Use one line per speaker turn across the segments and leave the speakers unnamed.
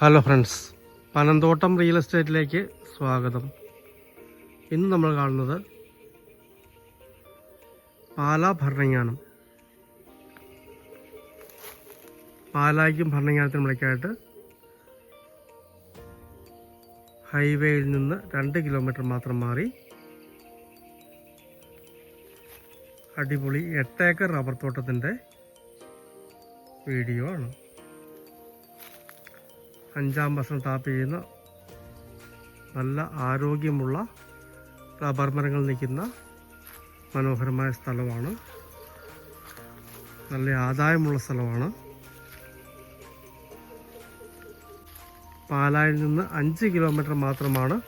Hello friends Panamthottam real എസ്റ്റേറ്റിലേക്ക് സ്വാഗതം. ഇന്ന് നമ്മൾ കാണുന്നത് പാലാ ഭരണങ്ങാനം. പാലായ്ക്കും ഭരണങ്ങാനത്തിനും ഇടയ്ക്കായിട്ട് ഹൈവേയിൽ നിന്ന് രണ്ട് കിലോമീറ്റർ മാത്രം മാറി അടിപൊളി എട്ടേക്കർ റബ്ബർ തോട്ടത്തിന്റെ വീഡിയോ ആണ്. അഞ്ചാം വർഷം ടാപ്പ് ചെയ്യുന്ന നല്ല ആരോഗ്യമുള്ള റബ്ബർ മരങ്ങൾ നിൽക്കുന്ന മനോഹരമായ സ്ഥലമാണ്. നല്ല ആദായമുള്ള സ്ഥലമാണ്. പാലായിൽ നിന്ന് അഞ്ച് കിലോമീറ്റർ മാത്രമാണ്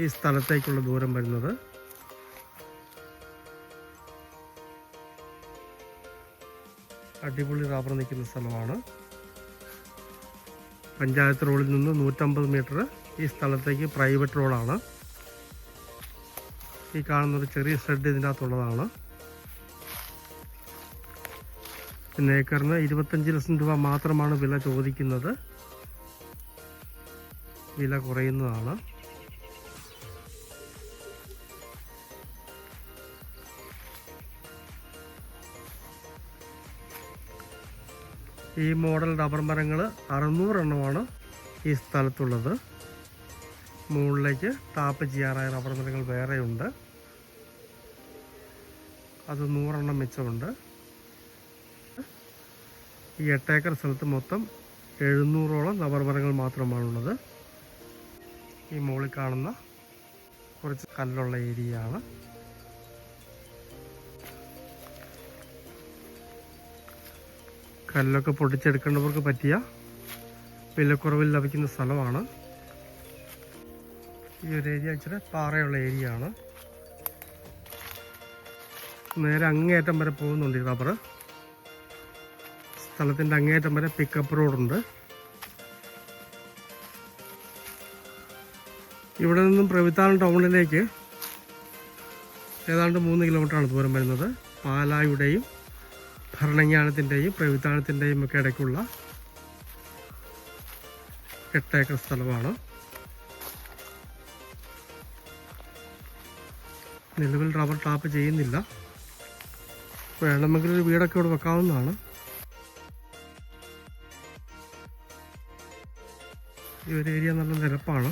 ഈ സ്ഥലത്തേക്കുള്ള ദൂരം വരുന്നത്. അടിപൊളി റബ്ബർ നിൽക്കുന്ന സ്ഥലമാണ്. പഞ്ചായത്ത് റോഡിൽ നിന്ന് നൂറ്റമ്പത് മീറ്റർ ഈ സ്ഥലത്തേക്ക് പ്രൈവറ്റ് റോഡാണ്. ഈ കാണുന്നൊരു ചെറിയ ഷെഡ് ഇതിന്റെ അകത്തുള്ളതാണ് പിന്നെ ഏക്കറിന് ഇരുപത്തഞ്ച് ലക്ഷം രൂപ മാത്രമാണ് വില ചോദിക്കുന്നത്. വില കുറയുന്നതാണ്. ഈ മോഡൽ റബ്ബർ മരങ്ങൾ അറുന്നൂറെണ്ണമാണ് ഈ സ്ഥലത്തുള്ളത്. മുകളിലേക്ക് ടാപ്പ് ചെയ്യാറായ റബ്ബർ മരങ്ങൾ വേറെയുണ്ട്. അത് നൂറെണ്ണം മിച്ചമുണ്ട്. ഈ എട്ടേക്കർ സ്ഥലത്ത് മൊത്തം എഴുന്നൂറോളം റബ്ബർ മരങ്ങൾ മാത്രമാണുള്ളത്. ഈ മുകളിൽ കാണുന്ന കുറച്ച് കല്ലുള്ള ഏരിയ കല്ലൊക്കെ പൊട്ടിച്ചെടുക്കേണ്ടവർക്ക് പറ്റിയ വിലക്കുറവിൽ ലഭിക്കുന്ന സ്ഥലമാണ്. ഈ ഒരു ഏരിയ ഇച്ചിരി പാറയുള്ള ഏരിയ ആണ്. നേരെ അങ്ങേയറ്റം വരെ പോകുന്നുണ്ട് ഈ റബ്ബർ. സ്ഥലത്തിന്റെ അങ്ങേയറ്റം വരെ പിക്കപ്പ് റോഡുണ്ട് ഇവിടെ നിന്നും പ്രവിത്താനം ടൗണിലേക്ക് ഏതാണ്ട് മൂന്ന് കിലോമീറ്ററാണ് ദൂരം വരുന്നത്. പാലായുടെയും ഭരണങ്ങാനത്തിന്റെയും പ്രവിധാനത്തിന്റെയും ഒക്കെ ഇടയ്ക്കുള്ള എട്ടേക്കർ സ്ഥലമാണ്. നിലവിൽ റബ്ബർ ടാപ്പ് ചെയ്യുന്നില്ല. വേണമെങ്കിൽ ഒരു വീടൊക്കെ ഇവിടെ വെക്കാവുന്നതാണ്. ഈ ഒരു ഏരിയ നല്ല നിരപ്പാണ്.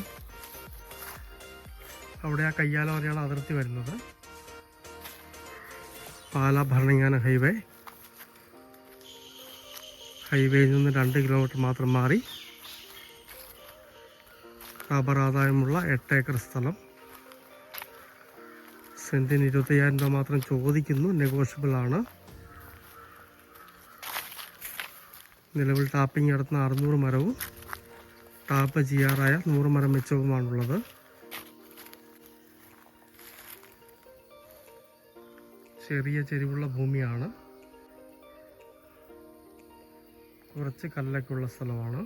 അവിടെ ആ കയ്യാല അതിർത്തി വരുന്നത്. പാലാ ഭരണങ്ങാന ഹൈവേ. ഹൈവേയിൽ നിന്ന് രണ്ട് കിലോമീറ്റർ മാത്രം മാറി റബ്ബർ ആദായമുള്ള എട്ട് ഏക്കർ സ്ഥലം. സെന്റിന് ഇരുപത്തയ്യായിരം രൂപ മാത്രം ചോദിക്കുന്നു. നെഗോഷ്യബിൾ ആണ്. നിലവിൽ ടാപ്പിംഗ് നടത്തുന്ന അറുന്നൂറ് മരവും ടാപ്പ് ചെയ്യാറായ നൂറ് മരം മെച്ചവുമാണുള്ളത് ചെറിയ ചെരിവുള്ള ഭൂമിയാണ്. കുറച്ച് കല്ലൊക്കെ ഉള്ള സ്ഥലമാണ്.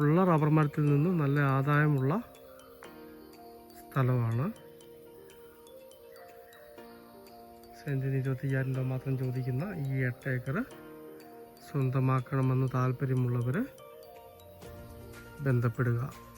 ഉള്ള റബ്ബർ മരത്തിൽ നിന്നും നല്ല ആദായമുള്ള സ്ഥലമാണ്. സെന്റിന് ഇരുപത്തിയ്യായിരം രൂപ മാത്രം ചോദിക്കുന്ന ഈ എട്ട് ഏക്കർ സ്വന്തമാക്കണമെന്ന് താല്പര്യമുള്ളവർ ബന്ധപ്പെടുക.